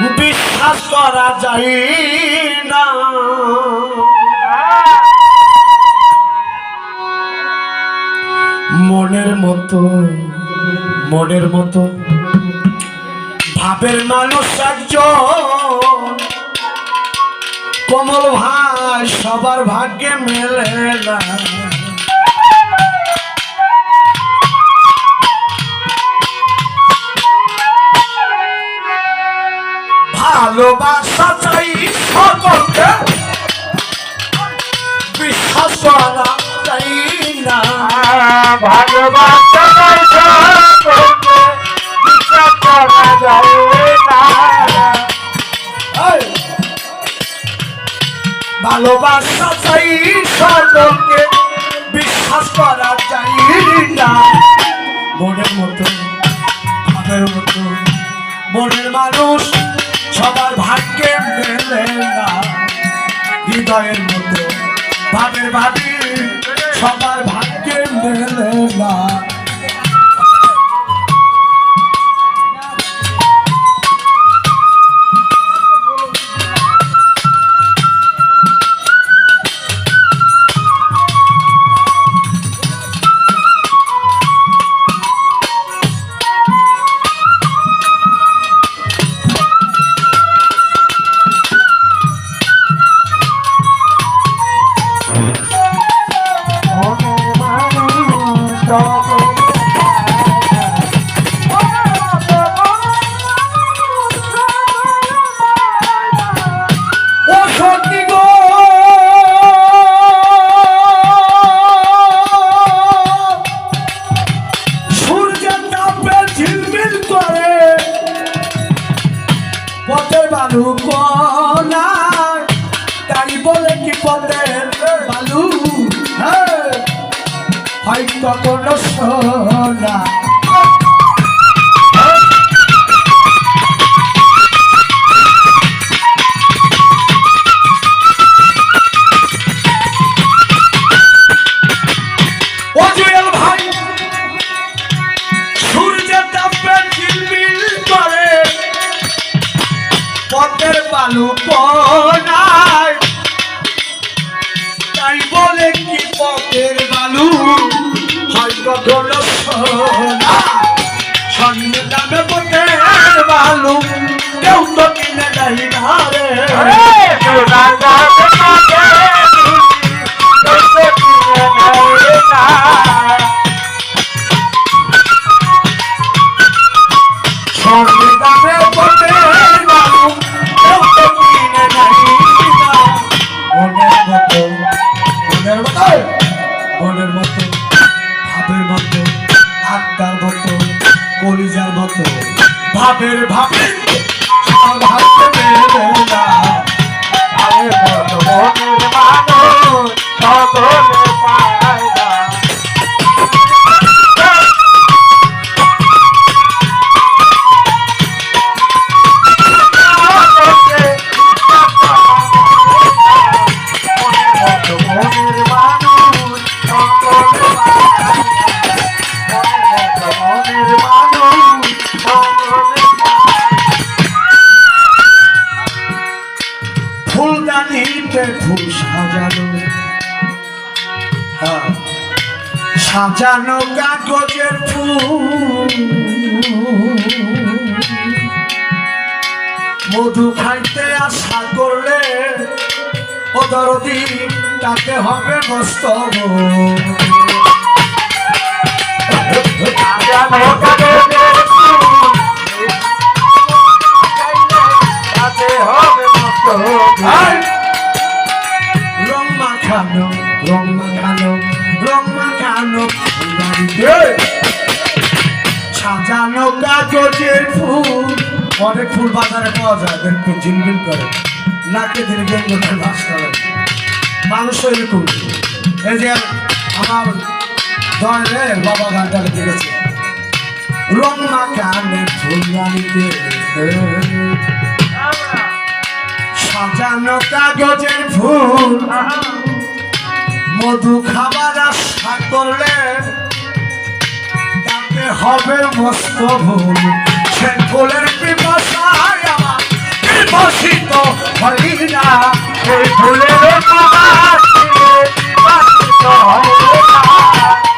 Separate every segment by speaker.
Speaker 1: বিশ্বাস করা যায় না। মনের মতো মনের মতো ভাবের মানুষ একজন। কমল ভাই, সবার ভাগ্যে মেলে না। ভালোবাসা চাই সকলকে। বিশ্বাস করা চাই না।
Speaker 2: ভালোবাসা বিশ্বাস করা যায় না!
Speaker 1: ভালোবাসা চাই সকলকে বিশ্বাস করা চাই না। মনের মতো ভাবের মতো মনের মানুষ হৃদয়ের মতো ভাবের ভাবি সবার ভাগ্যে মেলে। হয়তো কোনো সোনা বালু কোনায় দামে পথের বালু কেউ তো কিনে দেয় না সাজানো কাগজের মধু খাইতে আশা করলে ও দরদি তাকে হবে মস্ত
Speaker 2: জানো হবে মস্ত
Speaker 1: কাগজের ফুল। অনেক ফুল বাজারে পাওয়া যায় দেখতে ঝিলমিল করে। নাকে ধীরে বেঙ্গলের বাস করে। মানুষ এরকম এই যে আমার দয়ের বাবা গানটা লিখে গেছে রং মাখানে ফুলদানিতে সাজানো কাগজের ফুল। মধু খাবার আশা করলে হবে মস্ত ভুল। ফুলের।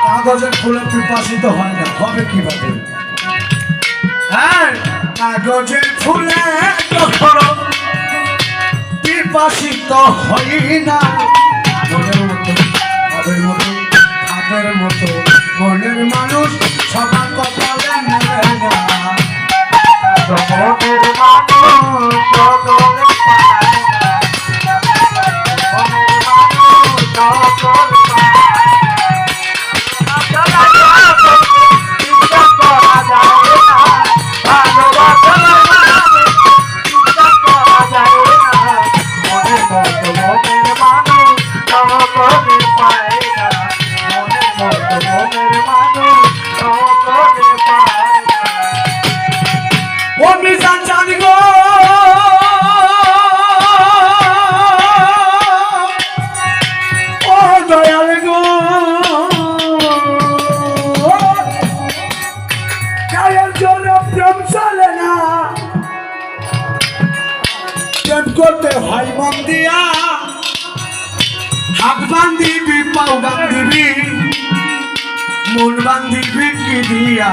Speaker 1: কাগজের ফুলে বিকশিত হয় না, হবে কীভাবে? হ্যাঁ কাগজের ফুলে কখনো বিকশিত হই না। মতো, ভাবের মতো। মনের মানুষ সবার কপালে মেলে
Speaker 2: মানুষ সকলে পায়
Speaker 1: মন দিয়া হাত বান্ধিবি পাও বান্ধিবি মন বান্ধিবি কি দিয়া?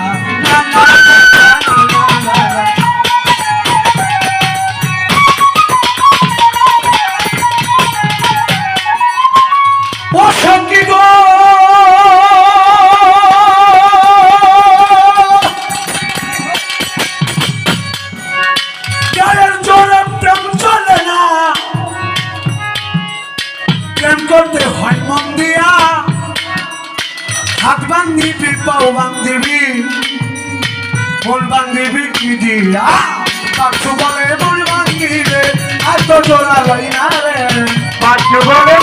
Speaker 1: দিয়া কাকু বলে মন আর তো জোড়া লই না রে। পাঁচশো বলে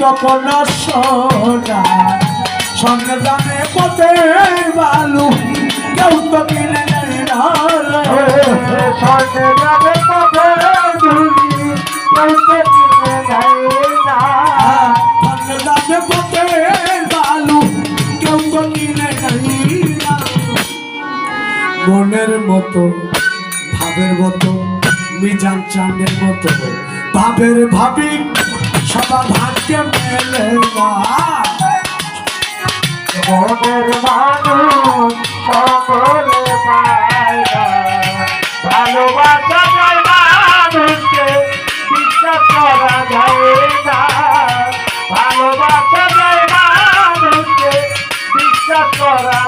Speaker 1: কখনো সোনা কেউ তো বালু, কেউ তো কিনে নেয় না মনের মতো, ভাবের মতো, মিজান চাঁদের মতো, ভাবের ভাবি সবার ভাগ্যে মেলে
Speaker 2: মনের মানুষ সকলে পায় ভালোবাসা মানুষকে বিশ্বাস করা যায় না ভালোবাসা মানুষকে বিশ্বাস করা